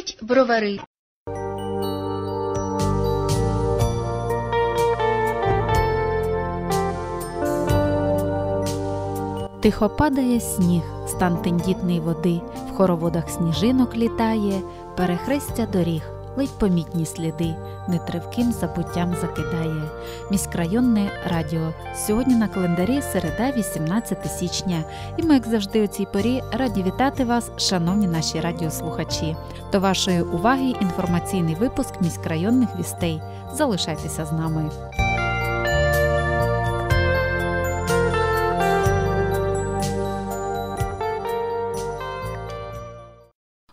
Говорять бровари. Тихо падає сніг, стан тендітний води, в хороводах сніжинок літає, перехрестя доріг, ледь помітні сліди, нетривким забуттям закидає. Міськрайонне радіо. Сьогодні на календарі середа, 18 січня. І ми, як завжди, у цій порі раді вітати вас, шановні наші радіослухачі. До вашої уваги інформаційний випуск міськрайонних вістей. Залишайтеся з нами.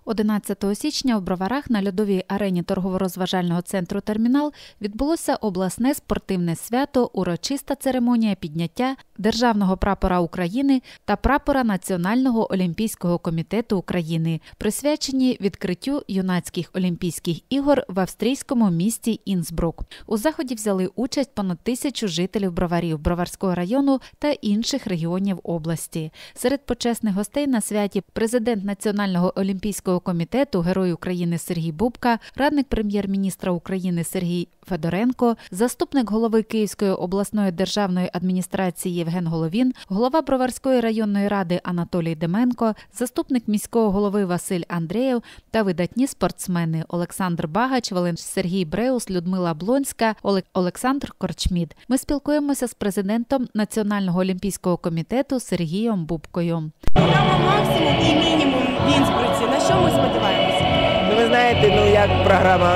11 січня в Броварах на льодовій арені торгово-розважального центру Термінал відбулося обласне спортивне свято, урочиста церемонія підняття державного прапора України та прапора Національного олімпійського комітету України, присвячені відкриттю юнацьких олімпійських ігор в австрійському місті Інсбрук. У заході взяли участь понад тисячу жителів броварів Броварського району та інших регіонів області. Серед почесних гостей на святі президент Національного олімпійського комітету, герой України Сергій Бубка, радник прем'єр-міністра України Сергій Федоренко, заступник голови Київської обласної державної адміністрації Євген Головін, голова Броварської районної ради Анатолій Деменко, заступник міського голови Василь Андрієв та видатні спортсмени Олександр Багач, Вален Сергій Бреус, Людмила Блонська, Олександр Корчмід. Ми спілкуємося з президентом Національного олімпійського комітету Сергієм Бубкою. Максимум і мінімум в Інсбруці. На що ми сподіваємося? Ну, ви знаєте, ну як програма,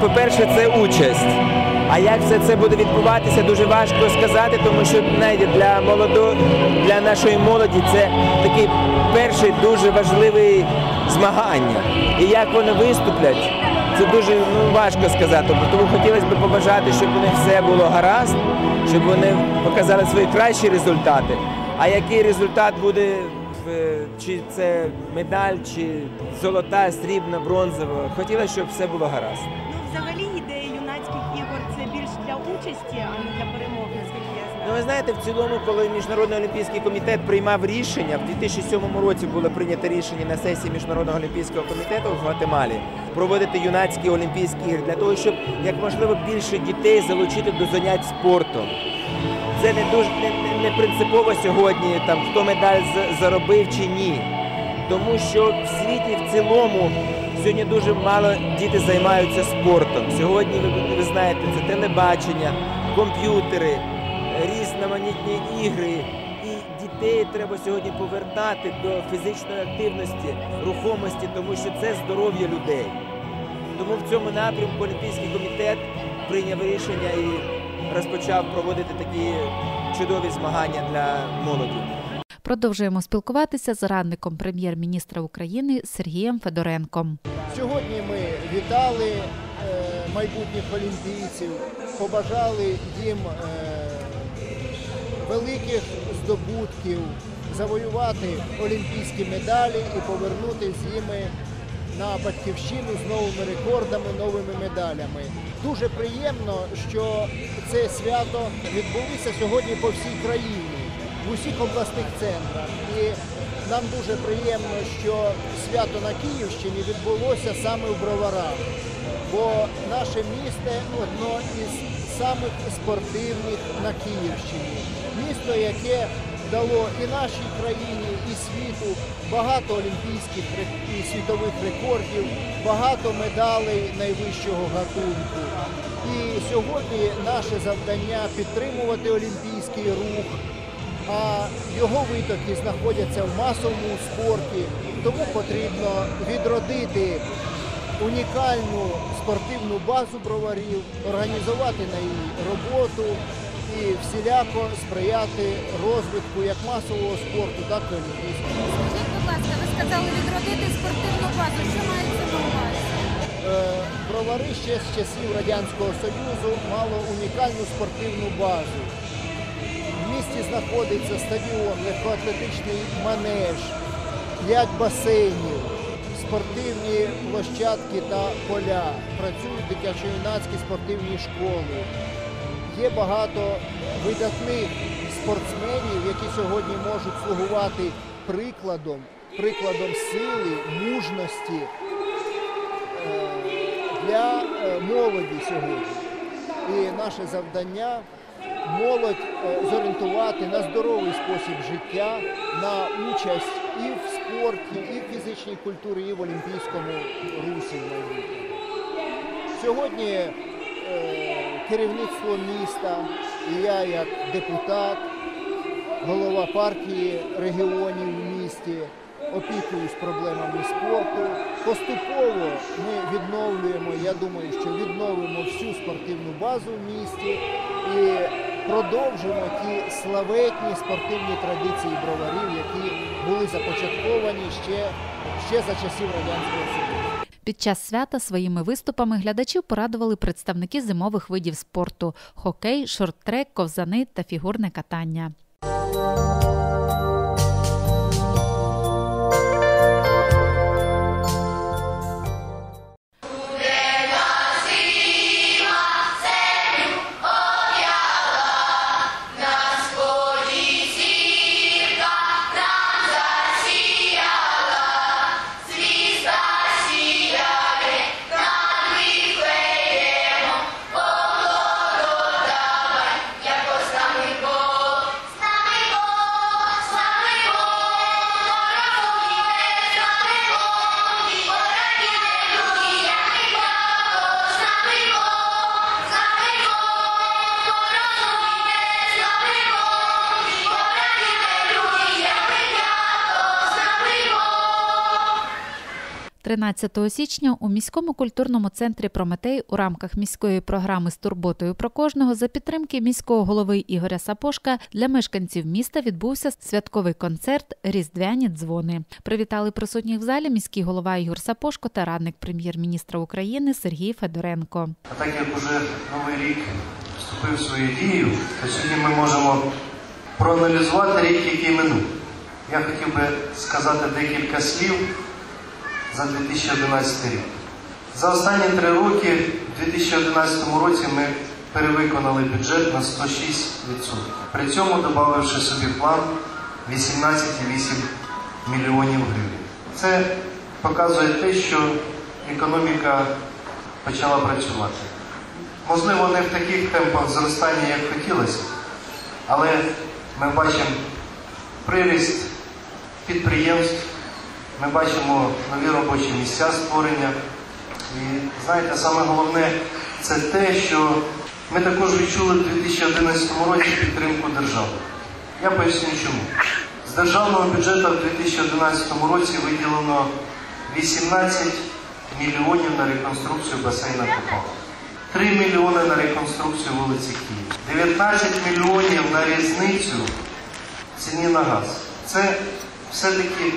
по-перше, це участь. А як все це буде відбуватися, дуже важко сказати, тому що знаєте, для молодо, для нашої молоді це такий перший дуже важливий змагання. І як вони виступлять, це дуже ну, важко сказати. Тому хотілося б побажати, щоб у них все було гаразд, щоб вони показали свої кращі результати. А який результат буде чи це медаль, чи золота, срібна, бронзова. Хотілося, щоб все було гаразд. Ну, взагалі ідея юнацьких ігор це більш для участі, а не для перемог, наскільки я знаю. Ну, ви знаєте, в цілому, коли Міжнародний олімпійський комітет приймав рішення, в 2007 році було прийнято рішення на сесії Міжнародного олімпійського комітету в Гватемалі проводити юнацькі олімпійські ігри для того, щоб як можливо більше дітей залучити до занять спортом. Це не дуже не, не- принципово сьогодні, там хто медаль за- заробив чи ні. Тому що в світі в цілому сьогодні дуже мало діти займаються спортом. Сьогодні ви, ви знаєте, це телебачення, комп'ютери, різноманітні ігри. І дітей треба сьогодні повертати до фізичної активності, рухомості, тому що це здоров'я людей. Тому в цьому напрямку Олімпійський комітет прийняв рішення і розпочав проводити такі чудові змагання для молоді. Продовжуємо спілкуватися з радником прем'єр-міністра України Сергієм Федоренком. Сьогодні ми вітали е, майбутніх олімпійців, побажали їм е, великих здобутків, завоювати олімпійські медалі і повернути з ними на батьківщину з новими рекордами, новими медалями. Дуже приємно, що це свято відбулося сьогодні по всій країні, в усіх обласних центрах. І нам дуже приємно, що свято на Київщині відбулося саме в Броварах, бо наше місто одно із самих спортивних на Київщині. Місто, яке дало і нашій країні, і світу багато олімпійських і світових рекордів, багато медалей найвищого гатунку. І сьогодні наше завдання підтримувати олімпійський рух, а його витоки знаходяться в масовому спорті, тому потрібно відродити унікальну спортивну базу броварів, організувати на її роботу і всіляко сприяти розвитку як масового спорту, так і олімпійського. Скажіть, будь ласка, ви сказали відродити спортивну базу. Що мається на увазі? Е, Бровари ще з часів Радянського Союзу мало унікальну спортивну базу. В місті знаходиться стадіон, легкоатлетичний манеж, п'ять басейнів, спортивні площадки та поля. Працюють дитячо-юнацькі спортивні школи. Є багато видатних спортсменів, які сьогодні можуть слугувати прикладом, прикладом сили, мужності для е, молоді сьогодні. І наше завдання молодь е, зорієнтувати на здоровий спосіб життя, на участь і в спорті, і в фізичній культурі, і в олімпійському русі. Сьогодні е, керівництво міста і я як депутат, голова партії регіонів в місті опікуюсь проблемами спорту. Поступово ми відновлюємо, я думаю, що відновимо всю спортивну базу в місті і продовжимо ті славетні спортивні традиції броварів, які були започатковані ще, ще за часів Радянського Союзу. Під час свята своїми виступами глядачів порадували представники зимових видів спорту: хокей, шорт-трек, ковзани та фігурне катання. – 13 січня у міському культурному центрі Прометей у рамках міської програми з турботою про кожного за підтримки міського голови Ігоря Сапошка для мешканців міста відбувся святковий концерт Різдвяні дзвони. Привітали присутніх в залі міський голова Ігор Сапошко та радник прем'єр-міністра України Сергій Федоренко. А так як уже новий рік вступив свою дію, то сьогодні ми можемо проаналізувати рік, який минув. Я хотів би сказати декілька слів за 2011 рік. За останні три роки, у 2011 році, ми перевиконали бюджет на 106%, при цьому додавши собі план 18,8 мільйонів гривень. Це показує те, що економіка почала працювати. Можливо, не в таких темпах зростання, як хотілося, але ми бачимо приріст підприємств, ми бачимо нові робочі місця створення. І знаєте, саме головне це те, що ми також відчули в 2011 році підтримку держави. Я поясню чому. З державного бюджету в 2011 році виділено 18 мільйонів на реконструкцію басейна Купала. 3 мільйони на реконструкцію вулиці Київ, 19 мільйонів на різницю ціні на газ. Це все-таки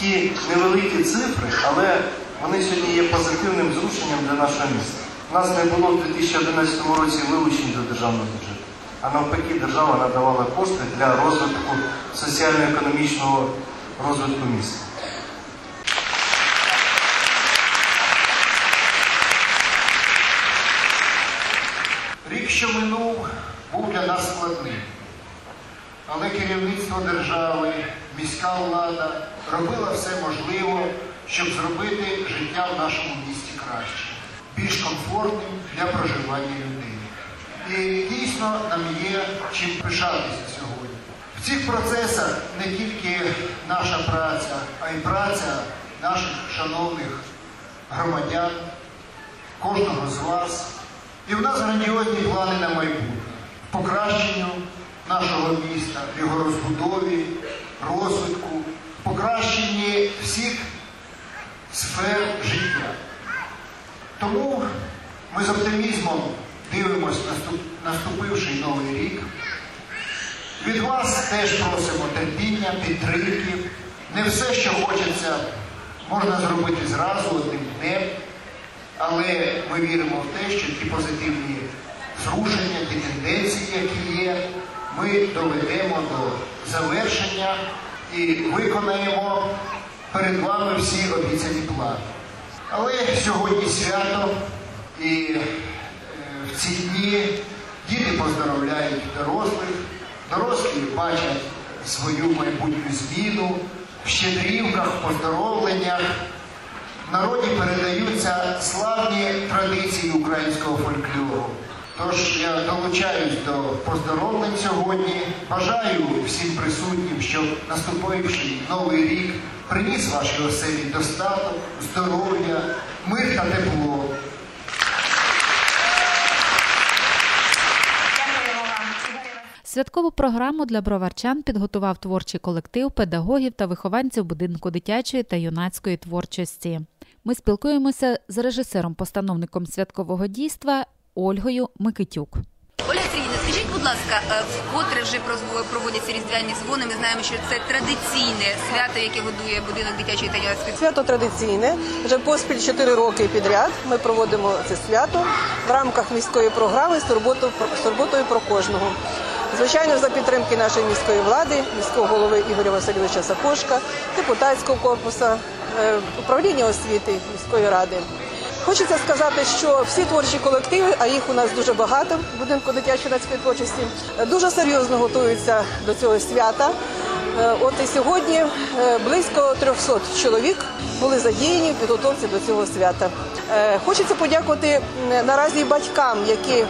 ті невеликі цифри, але вони сьогодні є позитивним зрушенням для нашого міста. У нас не було в 2011 році вилучень до державного бюджету, а навпаки, держава надавала кошти для розвитку соціально-економічного розвитку міста. Рік, що минув, був для нас складним. Але керівництво держави, міська влада робила все можливе, щоб зробити життя в нашому місті краще, більш комфортним для проживання людей. І дійсно нам є чим пишатися сьогодні. В цих процесах не тільки наша праця, а й праця наших шановних громадян, кожного з вас. І в нас грандіозні плани на майбутнє, покращенню нашого міста, його розбудові, розвитку, покращенні всіх сфер життя. Тому ми з оптимізмом дивимося наступивший новий рік. Від вас теж просимо терпіння, підтримки. Не все, що хочеться, можна зробити зразу одним днем. Але ми віримо в те, що ті позитивні зрушення, ті тенденції, які є, ми доведемо до завершення і виконаємо перед вами всі обіцяні плани. Але сьогодні свято, і е, в ці дні діти поздоровляють дорослих, дорослі бачать свою майбутню зміну в щедрівках, поздоровленнях. народі передаються славні традиції українського фольклору. Тож я долучаюсь до поздоровлень сьогодні. Бажаю всім присутнім, щоб наступаючий новий рік приніс вашій оселі достаток, здоров'я, мир та тепло. Святкову програму для броварчан підготував творчий колектив педагогів та вихованців будинку дитячої та юнацької творчості. Ми спілкуємося з режисером-постановником святкового дійства Ольгою Микитюк. Оля Сергійовна, скажіть, будь ласка, е, вкотре вже проводяться різдвяні дзвони. Ми знаємо, що це традиційне свято, яке годує будинок дитячої та юнацької Свято традиційне. Вже поспіль 4 роки підряд ми проводимо це свято в рамках міської програми з турботою, про кожного. Звичайно, за підтримки нашої міської влади, міського голови Ігоря Васильовича Сапошка, депутатського корпусу, е, управління освіти міської ради. Хочеться сказати, що всі творчі колективи, а їх у нас дуже багато в будинку дитячої юнацької творчості, дуже серйозно готуються до цього свята. Е, От і сьогодні е, близько 300 чоловік були задіяні в підготовці до цього свята. Е, Хочеться подякувати наразі батькам, які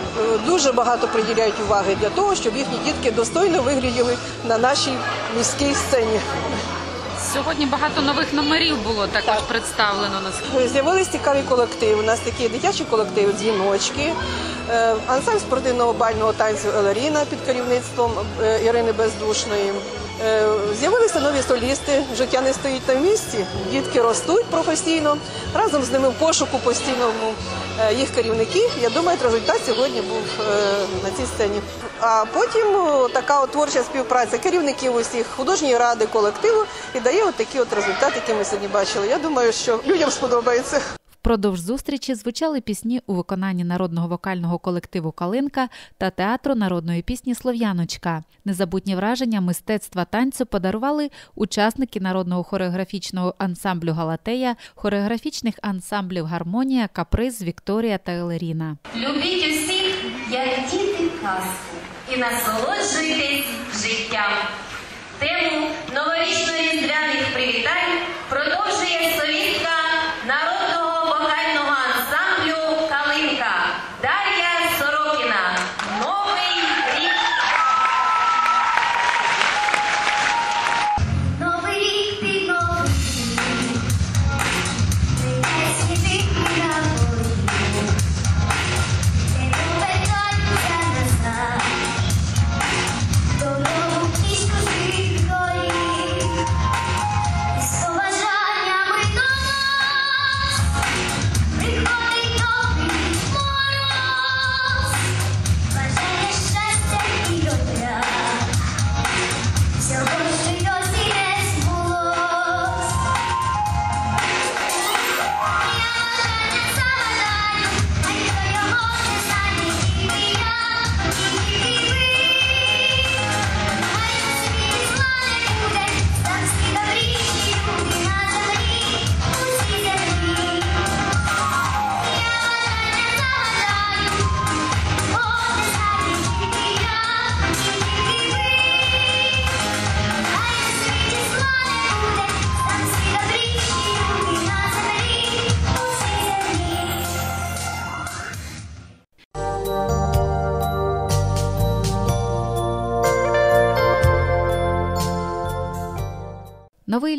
дуже багато приділяють уваги для того, щоб їхні дітки достойно вигляділи на нашій міській сцені. Сьогодні багато нових номерів було також представлено нас. З'явились цікаві колективи. У нас такі дитячі колективи, дзвіночки, е, ансамбль спортивного бального танцю Елеріна під керівництвом е, Ірини Бездушної. Е, З'явилися нові солісти. Життя не стоїть на місці. Дітки ростуть професійно. Разом з ними в пошуку постійному е, їх керівників. Я думаю, результат сьогодні був е, на цій сцені. А потім така творча співпраця керівників усіх художньої ради, колективу і дає от от результати, які ми сьогодні бачили. Я думаю, що людям сподобається. Впродовж зустрічі звучали пісні у виконанні народного вокального колективу Калинка та театру народної пісні Слов'яночка. Незабутні враження мистецтва танцю подарували учасники народного хореографічного ансамблю Галатея, хореографічних ансамблів Гармонія, Каприз, Вікторія та Елеріна. Любіть усіх, як діти казку, і насолоджуйтесь життям. Тему новорічно-різдвяних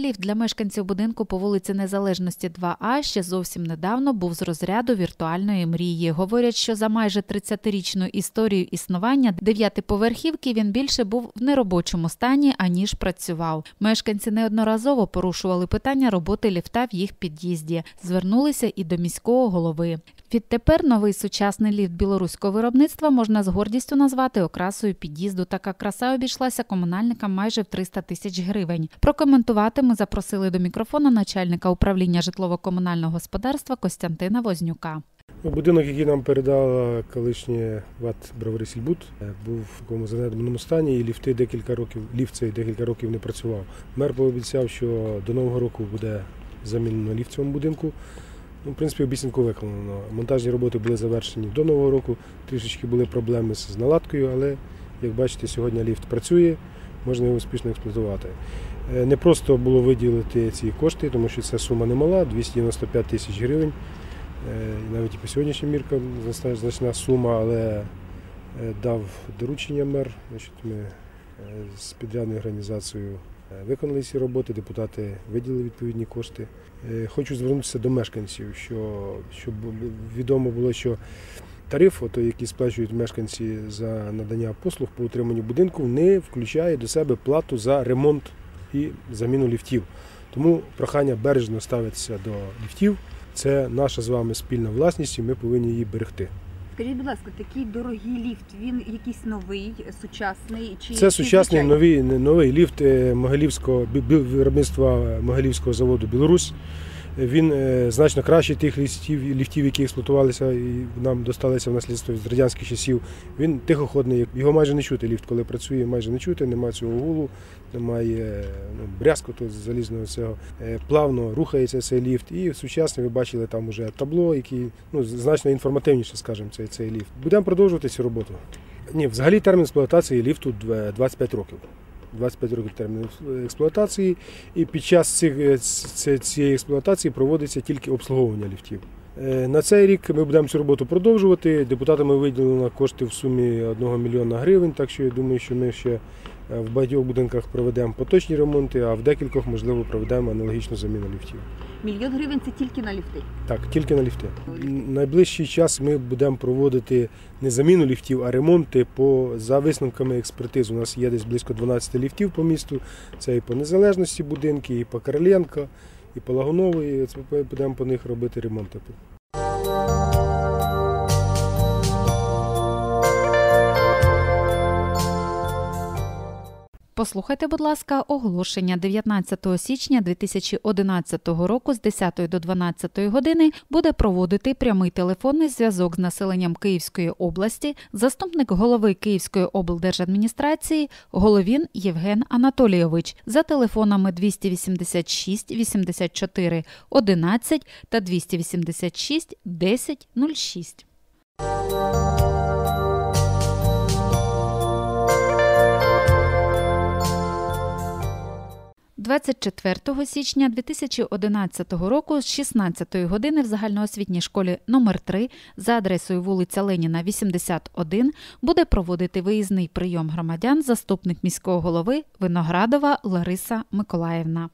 ліфт для мешканців будинку по вулиці Незалежності 2А ще зовсім недавно був з розряду віртуальної мрії. Говорять, що за майже 30-річну історію існування дев'ятиповерхівки він більше був в неробочому стані, аніж працював. Мешканці неодноразово порушували питання роботи ліфта в їх під'їзді. Звернулися і до міського голови. Відтепер новий сучасний ліфт білоруського виробництва можна з гордістю назвати окрасою під'їзду. Така краса обійшлася комунальникам майже в 300 тисяч гривень. Прокоментувати ми запросили до мікрофона начальника управління житлово-комунального господарства Костянтина Вознюка. Будинок, який нам передала колишнє ВАТ Бровари Сільбут, був в такому занедбаному стані, і ліфти декілька років, ліфт цей декілька років не працював. Мер пообіцяв, що до нового року буде замінено ліфт в цьому будинку. Ну, в принципі, обіцянку виконано. Монтажні роботи були завершені до нового року. Трішечки були проблеми з наладкою, але як бачите, сьогодні ліфт працює. можна його успішно експлуатувати. Е, Не просто було виділити ці кошти, тому що ця сума немала 295 тисяч гривень. Е, Навіть і по сьогоднішнім міркам значна- сума, але е, дав доручення мер. Значить, ми з підрядною організацією виконали ці роботи, депутати виділили відповідні кошти. Е, Хочу звернутися до мешканців, що, щоб відомо було, що тариф, ото, який сплачують мешканці за надання послуг по утриманню будинку, не включає до себе плату за ремонт і заміну ліфтів. Тому прохання бережно ставитися до ліфтів. Це наша з вами спільна власність, і ми повинні її берегти. Скажіть, будь ласка, такий дорогий ліфт, він якийсь новий, сучасний чи Це сучасний звичайний? новий, новий ліфт е, Могилівського виробництва Могилівського заводу Білорусь. Він е, значно кращий тих ліфтів, ліфтів, які експлуатувалися і нам досталися в наслідство з радянських часів. Він тихоходний, його майже не чути. Ліфт, коли працює, майже не чути, немає цього гулу, немає ну, брязкоту залізного цього. Е, Плавно рухається цей ліфт. І сучасний ви бачили там уже табло, які ну, значно інформативніше, скажімо, цей, цей ліфт. Будемо продовжувати цю роботу. Ні, взагалі термін експлуатації ліфту дв- 25 років. 25 років термін експлуатації, і під час цих, е, цієї експлуатації проводиться тільки обслуговування ліфтів. Е, На цей рік ми будемо цю роботу продовжувати. Депутатами виділено кошти в сумі 1 мільйона гривень, так що я думаю, що ми ще е, в багатьох будинках проведемо поточні ремонти, а в декількох, можливо, проведемо аналогічну заміну ліфтів. Мільйон гривень це тільки на ліфти. Так, тільки на ліфти. Найближчий час ми будемо проводити не заміну ліфтів, а ремонти по за висновками експертиз. У нас є десь близько 12 ліфтів по місту. Це і по незалежності будинки, і по Короленка, і по Лагунової. Це будемо по них робити ремонти. Послухайте, будь ласка, оголошення 19 січня 2011 року з 10 до 12 години буде проводити прямий телефонний зв'язок з населенням Київської області, заступник голови Київської облдержадміністрації Головін Євген Анатолійович за телефонами 286 84 11 та 286 10 06. – 24 січня 2011 року з 16 години в загальноосвітній школі номер 3 за адресою вулиця Леніна, 81 буде проводити виїзний прийом громадян заступник міського голови Виноградова Лариса Миколаївна.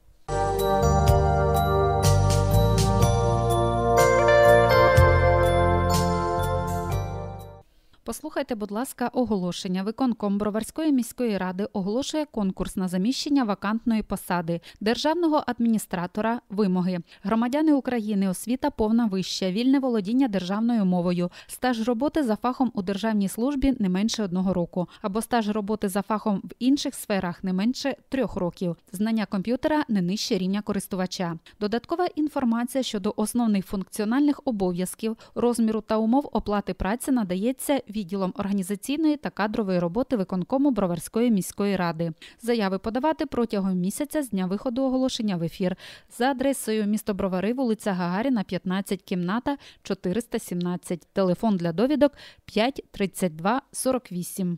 Послухайте, будь ласка, оголошення. Виконком Броварської міської ради оголошує конкурс на заміщення вакантної посади державного адміністратора. Вимоги громадяни України, освіта повна вища, вільне володіння державною мовою, стаж роботи за фахом у державній службі не менше одного року, або стаж роботи за фахом в інших сферах не менше трьох років. Знання комп'ютера не нижче рівня користувача. Додаткова інформація щодо основних функціональних обов'язків, розміру та умов оплати праці надається відділом організаційної та кадрової роботи виконкому Броварської міської ради. Заяви подавати протягом місяця з дня виходу оголошення в ефір за адресою місто Бровари, вулиця Гагаріна, 15, кімната 417. Телефон для довідок 5 32 48.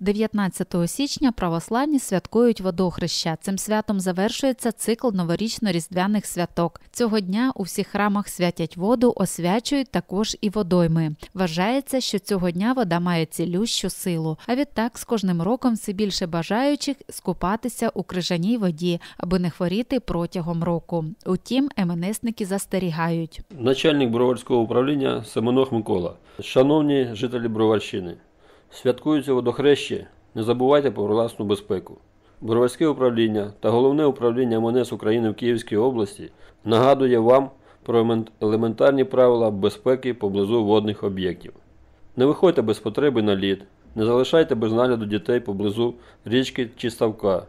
19 січня православні святкують водохреща. Цим святом завершується цикл новорічно-різдвяних святок. Цього дня у всіх храмах святять воду, освячують також і водойми. Вважається, що цього дня вода має цілющу силу. А відтак з кожним роком все більше бажаючих скупатися у крижаній воді, аби не хворіти протягом року. Утім, МНСники застерігають. Начальник Броварського управління Семенох Микола. Шановні жителі Броварщини, святкується водохреще, не забувайте про власну безпеку. Броварське управління та головне управління МНС України в Київській області нагадує вам про елементарні правила безпеки поблизу водних об'єктів. Не виходьте без потреби на лід, не залишайте без нагляду дітей поблизу річки чи ставка.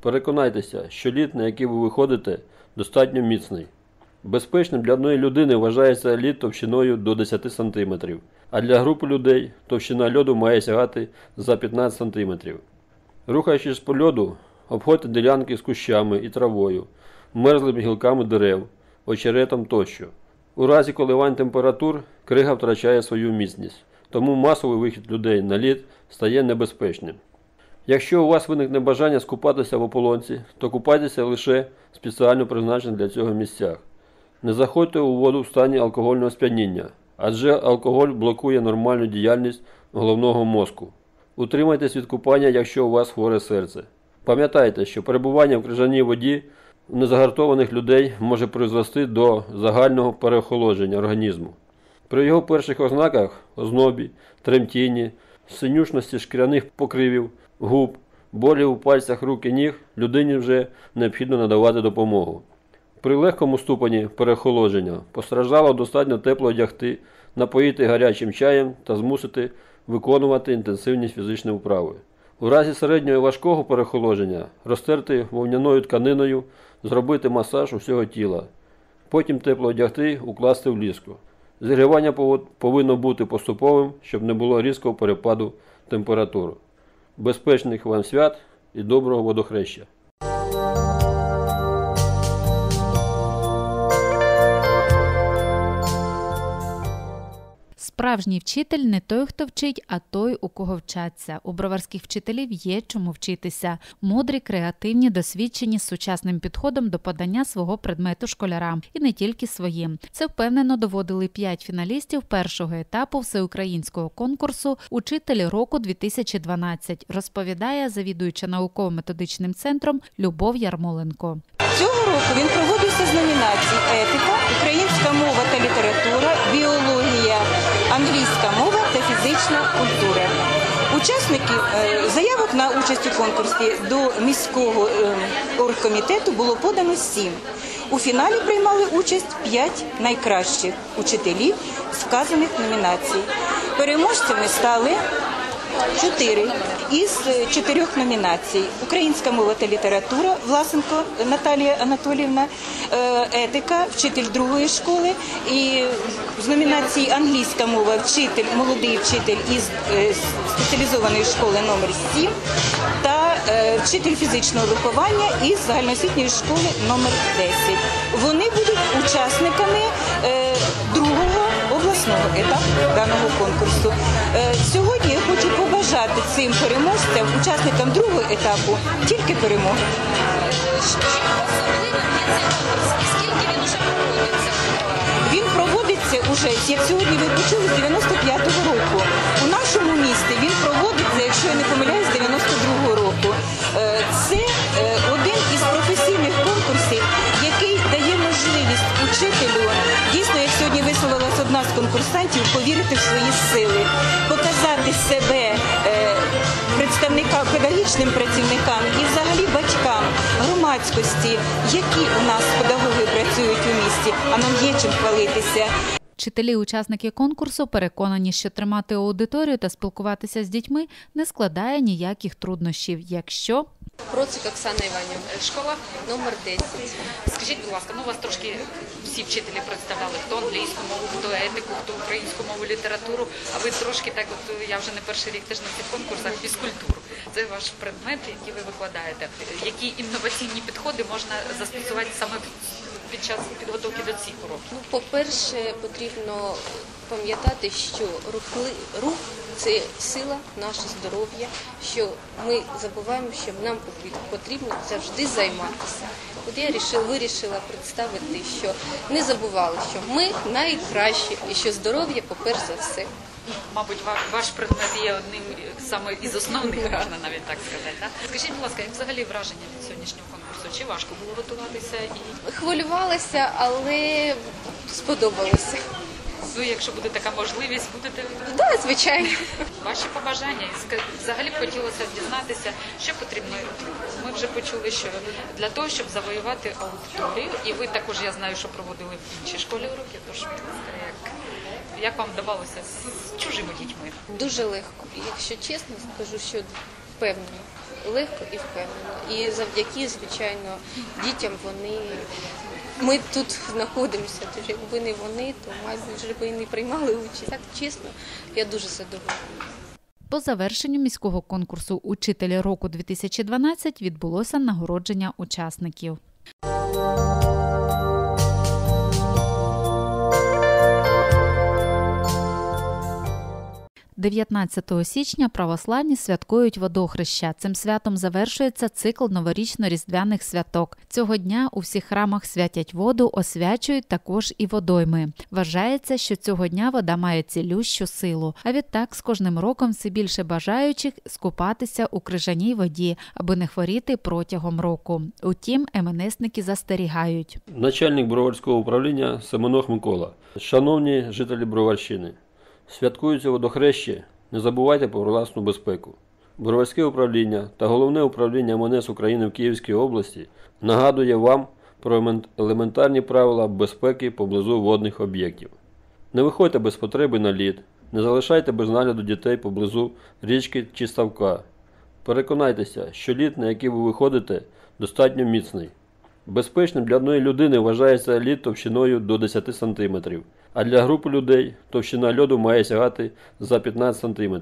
Переконайтеся, що лід, на який ви виходите, достатньо міцний. Безпечним для одної людини вважається лід товщиною до 10 см, а для групи людей товщина льоду має сягати за 15 см. Рухаючись по льоду, обходьте ділянки з кущами і травою, мерзлими гілками дерев, очеретом тощо. У разі коливань температур крига втрачає свою міцність, тому масовий вихід людей на лід стає небезпечним. Якщо у вас виникне бажання скупатися в ополонці, то купайтеся лише спеціально призначених для цього місцях. Не заходьте у воду в стані алкогольного сп'яніння, адже алкоголь блокує нормальну діяльність головного мозку. Утримайтесь від купання, якщо у вас хворе серце. Пам'ятайте, що перебування в крижаній воді у незагартованих людей може призвести до загального переохолодження організму. При його перших ознаках ознобі, тремтінні, синюшності шкіряних покривів, губ, болі у пальцях рук і ніг людині вже необхідно надавати допомогу. При легкому ступені перехолодження постраждало достатньо тепло одягти, напоїти гарячим чаєм та змусити виконувати інтенсивні фізичні вправи. У разі середнього і важкого перехолодження розтерти вовняною тканиною, зробити масаж усього тіла. Потім тепло одягти, укласти в ліску. Зігрівання повинно бути поступовим, щоб не було різкого перепаду температури. Безпечних вам свят і доброго водохреща! Справжній вчитель не той, хто вчить, а той, у кого вчаться. У броварських вчителів є чому вчитися. Мудрі, креативні, досвідчені з сучасним підходом до подання свого предмету школярам і не тільки своїм. Це впевнено доводили п'ять фіналістів першого етапу всеукраїнського конкурсу Учителі року 2012, розповідає завідуюча науково-методичним центром Любов Ярмоленко. Цього року він проводився з номінацій етика, українська мова та література, біологія, англійська мова та фізична культура. Учасники е, заявок на участь у конкурсі до міського е, оргкомітету було подано сім. У фіналі приймали участь п'ять найкращих учителів вказаних номінацій. Переможцями стали Чотири. Із чотирьох номінацій: Українська мова та література, Власенко Наталія Анатоліївна, е, етика, вчитель другої школи, і з номінації Англійська мова, вчитель, молодий вчитель із е, спеціалізованої школи номер 7 та е, вчитель фізичного виховання із загальноосвітньої школи номер 10. Вони будуть учасниками обласного етапу даного конкурсу. Е, Сьогодні я хочу побажати цим переможцям, учасникам другого етапу, тільки перемоги. Він проводиться уже, як сьогодні ви почули, з 95-го року. У нашому місті він проводиться, якщо я не помиляюсь, з 92-го року. Конкурсантів, повірити в свої сили, показати себе е, представникам, педагогічним працівникам і взагалі батькам, громадськості, які у нас педагоги працюють у місті, а нам є чим хвалитися. Вчителі, учасники конкурсу, переконані, що тримати аудиторію та спілкуватися з дітьми не складає ніяких труднощів, якщо Процик Оксана Іванівна, школа номер 10. Скажіть, будь ласка, ну у вас трошки всі вчителі представляли, хто англійську мову, хто етику, хто українську мову, літературу, а ви трошки так, от я вже не перший рік теж на цих конкурсах, фізкультуру. Це ваш предмет, який ви викладаєте. Які інноваційні підходи можна застосувати саме під час підготовки до цих уроків? Ну, по-перше, потрібно пам'ятати, що рухли, рух це сила, наше здоров'я, що ми забуваємо, що нам потрібно завжди займатися. От я рішила, вирішила представити, що не забували, що ми найкращі і що здоров'я, по-перше за все. Мабуть, ва- ваш предмет є одним саме із основних, можна навіть так сказати. Так? Скажіть, будь ласка, як взагалі враження від сьогоднішнього конкурсу? Чи важко було готуватися? І Хвилювалася, але сподобалося. Ну, якщо буде така можливість, будете Так, звичайно. ваші побажання. І взагалі б хотілося дізнатися, що потрібно. Ми вже почули, що для того, щоб завоювати аудиторію, і ви також я знаю, що проводили в іншій школі уроки. Тож, як, як вам вдавалося з чужими дітьми? Дуже легко. Якщо чесно, скажу, що впевнено. Легко і впевнено. І завдяки, звичайно, дітям вони. Ми тут знаходимося, тож якби не вони, то мабуть вже і не приймали участь. Так чесно, я дуже задоволена. по завершенню міського конкурсу Учителі року 2012 відбулося нагородження учасників. 19 січня православні святкують водохреща. Цим святом завершується цикл новорічно-різдвяних святок. Цього дня у всіх храмах святять воду, освячують також і водойми. Вважається, що цього дня вода має цілющу силу. А відтак з кожним роком все більше бажаючих скупатися у крижаній воді, аби не хворіти протягом року. Утім, МНСники застерігають. Начальник Броварського управління Семенох Микола. Шановні жителі Броварщини, святкується водохреще, не забувайте про власну безпеку. Броварське управління та головне управління МНС України в Київській області нагадує вам про елементарні правила безпеки поблизу водних об'єктів. Не виходьте без потреби на лід, не залишайте без нагляду дітей поблизу річки чи ставка. Переконайтеся, що лід, на який ви виходите, достатньо міцний. Безпечним для одної людини вважається лід товщиною до 10 см, а для групи людей товщина льоду має сягати за 15 см.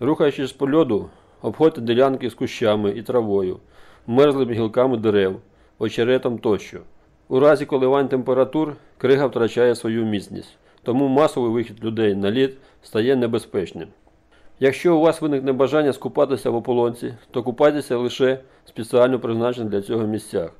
Рухаючись по льоду, обходьте ділянки з кущами і травою, мерзлими гілками дерев, очеретом тощо. У разі коливань температур крига втрачає свою міцність, тому масовий вихід людей на лід стає небезпечним. Якщо у вас виникне бажання скупатися в ополонці, то купайтеся лише спеціально призначених для цього місцях.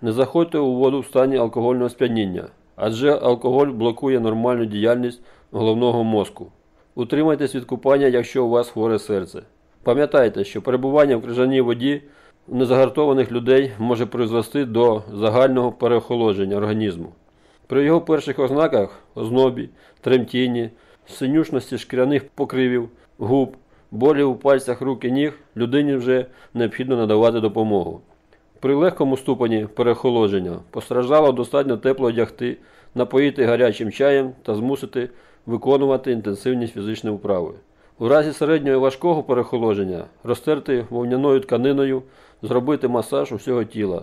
Не заходьте у воду в стані алкогольного сп'яніння, адже алкоголь блокує нормальну діяльність головного мозку. Утримайтесь від купання, якщо у вас хворе серце. Пам'ятайте, що перебування в крижаній воді незагартованих людей може призвести до загального переохолодження організму. При його перших ознаках ознобі, тремтінні, синюшності шкіряних покривів, губ, болі у пальцях рук і ніг людині вже необхідно надавати допомогу. При легкому ступені перехолодження постраждало достатньо тепло одягти, напоїти гарячим чаєм та змусити виконувати інтенсивні фізичні вправи. У разі середнього важкого перехолодження розтерти вовняною тканиною, зробити масаж усього тіла.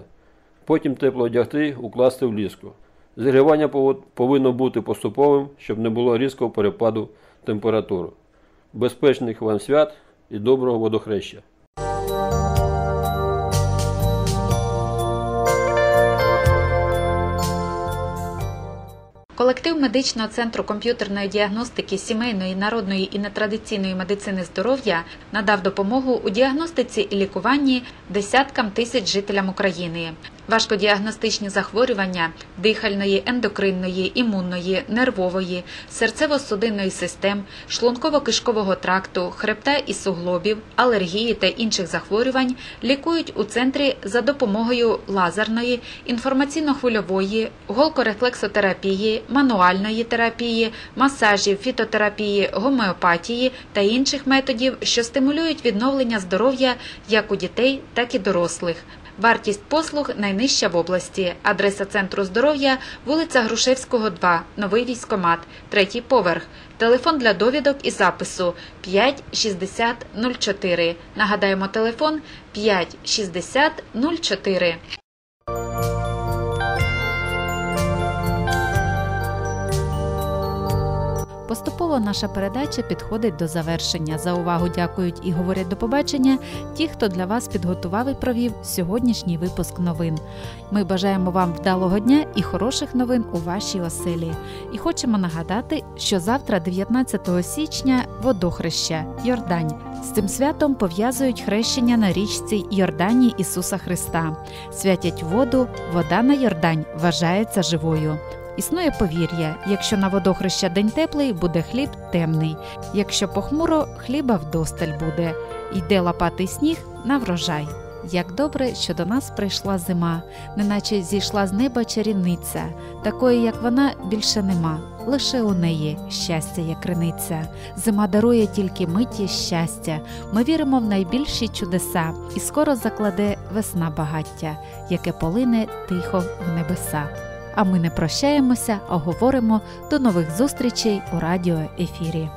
Потім тепло одягти, укласти в ліску. Зігрівання повинно бути поступовим, щоб не було різкого перепаду температури. Безпечних вам свят і доброго водохреща! Колектив медичного центру комп'ютерної діагностики сімейної, народної і нетрадиційної медицини здоров'я надав допомогу у діагностиці і лікуванні десяткам тисяч жителям України. Важкодіагностичні захворювання дихальної, ендокринної, імунної, нервової, серцево-судинної систем, шлунково-кишкового тракту, хребта і суглобів, алергії та інших захворювань лікують у центрі за допомогою лазерної, інформаційно-хвильової, голкорефлексотерапії, мануальної терапії, масажів, фітотерапії, гомеопатії та інших методів, що стимулюють відновлення здоров'я як у дітей, так і дорослих. Вартість послуг найнижча в області. Адреса центру здоров'я вулиця Грушевського, 2, новий військомат, третій поверх. Телефон для довідок і запису 5 60 04. Нагадаємо телефон 5 60 04. Поступово наша передача підходить до завершення. За увагу дякують і говорять до побачення ті, хто для вас підготував і провів сьогоднішній випуск новин. Ми бажаємо вам вдалого дня і хороших новин у вашій оселі. І хочемо нагадати, що завтра, 19 січня, водохреща Йордань. З цим святом пов'язують хрещення на річці Йордані Ісуса Христа. Святять воду, вода на Йордань вважається живою. Існує повір'я: якщо на водохреща день теплий, буде хліб темний. Якщо похмуро, хліба вдосталь буде. Йде лопатий сніг на врожай. Як добре, що до нас прийшла зима, неначе зійшла з неба чарівниця, такої, як вона, більше нема. Лише у неї щастя є криниця. Зима дарує тільки миті щастя. Ми віримо в найбільші чудеса, і скоро закладе весна багаття, яке полине тихо в небеса. А ми не прощаємося, а говоримо до нових зустрічей у радіоефірі.